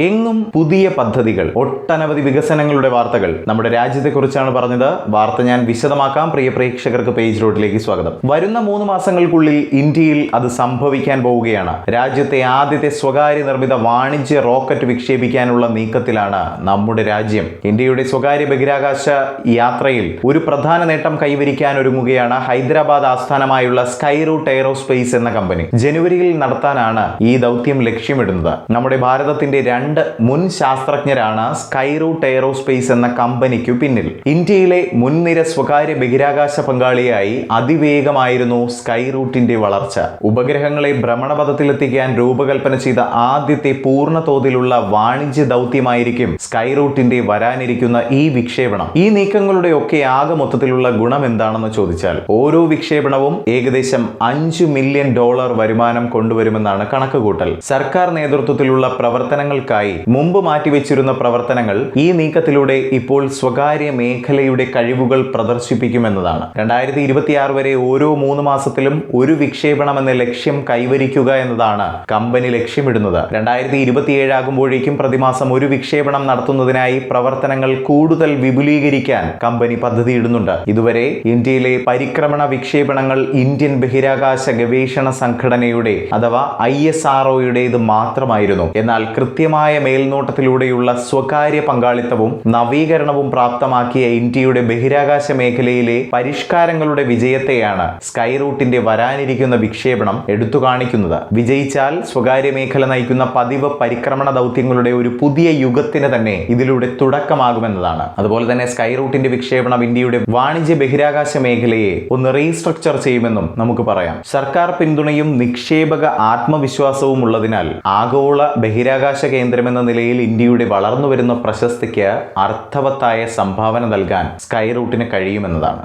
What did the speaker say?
എങ്ങും പുതിയ പദ്ധതികൾ ഒട്ടനവധി വികസനങ്ങളുടെ വാർത്തകൾ. നമ്മുടെ രാജ്യത്തെക്കുറിച്ചാണ് പറഞ്ഞത്. വാർത്ത ഞാൻ വിശദമാക്കാം. പ്രിയ പ്രേക്ഷകർക്ക് പേജ് റോഡിലേക്ക് സ്വാഗതം. വരുന്ന മൂന്ന് മാസങ്ങൾക്കുള്ളിൽ ഇന്ത്യയിൽ അത് സംഭവിക്കാൻ പോവുകയാണ്. രാജ്യത്തെ ആദ്യത്തെ സ്വകാര്യ നിർമ്മിത വാണിജ്യ റോക്കറ്റ് വിക്ഷേപിക്കാനുള്ള നീക്കത്തിലാണ് നമ്മുടെ രാജ്യം. ഇന്ത്യയുടെ സ്വകാര്യ ബഹിരാകാശ യാത്രയിൽ ഒരു പ്രധാന നേട്ടം കൈവരിക്കാൻ ഒരുങ്ങുകയാണ് ഹൈദരാബാദ് ആസ്ഥാനമായുള്ള സ്കൈ റൂട്ട് എയറോസ്പേസ് എന്ന കമ്പനി. ജനുവരിയിൽ നടത്താനാണ് ഈ ദൗത്യം ലക്ഷ്യമിടുന്നത്. നമ്മുടെ ഭാരതത്തിന്റെ രണ്ട് മുൻ ശാസ്ത്രജ്ഞരാണ് സ്കൈറൂട്ട് എയറോസ്പേസ് എന്ന കമ്പനിക്കു പിന്നിൽ. ഇന്ത്യയിലെ മുൻനിര സ്വകാര്യ ബഹിരാകാശ പങ്കാളിയായി അതിവേഗമായിരുന്നു സ്കൈറൂട്ടിന്റെ വളർച്ച. ഉപഗ്രഹങ്ങളെ ഭ്രമണപഥത്തിലെത്തിക്കാൻ രൂപകൽപ്പന ചെയ്ത ആദ്യത്തെ പൂർണ തോതിലുള്ള വാണിജ്യ ദൗത്യമായിരിക്കും സ്കൈറൂട്ടിന്റെ വരാനിരിക്കുന്ന ഈ വിക്ഷേപണം. ഈ നീക്കങ്ങളുടെ ഒക്കെ ആകെ മൊത്തത്തിലുള്ള ഗുണം എന്താണെന്ന് ചോദിച്ചാൽ ഓരോ വിക്ഷേപണവും ഏകദേശം അഞ്ചു മില്യൺ ഡോളർ വരുമാനം കൊണ്ടുവരുമെന്നാണ് കണക്കുകൂട്ടൽ. സർക്കാർ നേതൃത്വത്തിലുള്ള പ്രവർത്തനങ്ങൾക്കായി മുമ്പ് മാറ്റിവെച്ചിരുന്ന പ്രവർത്തനങ്ങൾ ഈ നീക്കത്തിലൂടെ ഇപ്പോൾ സ്വകാര്യ മേഖലയുടെ കഴിവുകൾ പ്രദർശിപ്പിക്കുമെന്നതാണ്. രണ്ടായിരത്തി ഇരുപത്തിയാറ് വരെ ഓരോ മൂന്ന് മാസത്തിലും ഒരു വിക്ഷേപണം എന്ന ലക്ഷ്യം കൈവരിക്കുക എന്നതാണ് കമ്പനി ലക്ഷ്യമിടുന്നത്. രണ്ടായിരത്തി ഇരുപത്തിയേഴ് ആകുമ്പോഴേക്കും പ്രതിമാസം ഒരു വിക്ഷേപണം നടത്തുന്നതിനായി പ്രവർത്തനങ്ങൾ കൂടുതൽ വിപുലീകരിക്കാൻ കമ്പനി പദ്ധതിയിടുന്നുണ്ട്. ഇതുവരെ ഇന്ത്യയിലെ പരിക്രമണ വിക്ഷേപണങ്ങൾ ഇന്ത്യൻ ബഹിരാകാശ ഗവേഷണ സംഘടനയുടെ അഥവാ ഐ എസ് ആർഒയുടേത് മാത്രമായിരുന്നു. എന്നാൽ കൃത്യമായ മേൽനോട്ടത്തിലൂടെയുള്ള സ്വകാര്യ പങ്കാളിത്തവും നവീകരണവും പ്രാപ്തമാക്കിയ ഇന്ത്യയുടെ ബഹിരാകാശ മേഖലയിലെ പരിഷ്കാരങ്ങളുടെ വിജയത്തെയാണ് സ്കൈ റൂട്ടിന്റെ വരാനിരിക്കുന്ന വിക്ഷേപണം എടുത്തു കാണിക്കുന്നത് വിജയിച്ചാൽ സ്വകാര്യ മേഖല നയിക്കുന്ന പതിവ് പരിക്രമണ ദൗത്യങ്ങളുടെ ഒരു പുതിയ യുഗത്തിന് തന്നെ ഇതിലൂടെ തുടക്കമാകുമെന്നതാണ്. അതുപോലെ തന്നെ സ്കൈ റൂട്ടിന്റെ വിക്ഷേപണം ഇന്ത്യയുടെ വാണിജ്യ ബഹിരാകാശ മേഖലയെ ഒന്ന് റീസ്ട്രക്ചർ ചെയ്യുമെന്നും നമുക്ക് പറയാം. സർക്കാർ പിന്തുണയും നിക്ഷേപക ആത്മവിശ്വാസവും ഉള്ളതിനാൽ ആഗോള ബഹിരാകാശ കേന്ദ്രമെന്ന നിലയിൽ ഇന്ത്യയുടെ വളർന്നു വരുന്ന പ്രശസ്തിക്ക് അർത്ഥവത്തായ സംഭാവന നൽകാൻ സ്കൈ റൂട്ടിന് കഴിയുമെന്നതാണ്.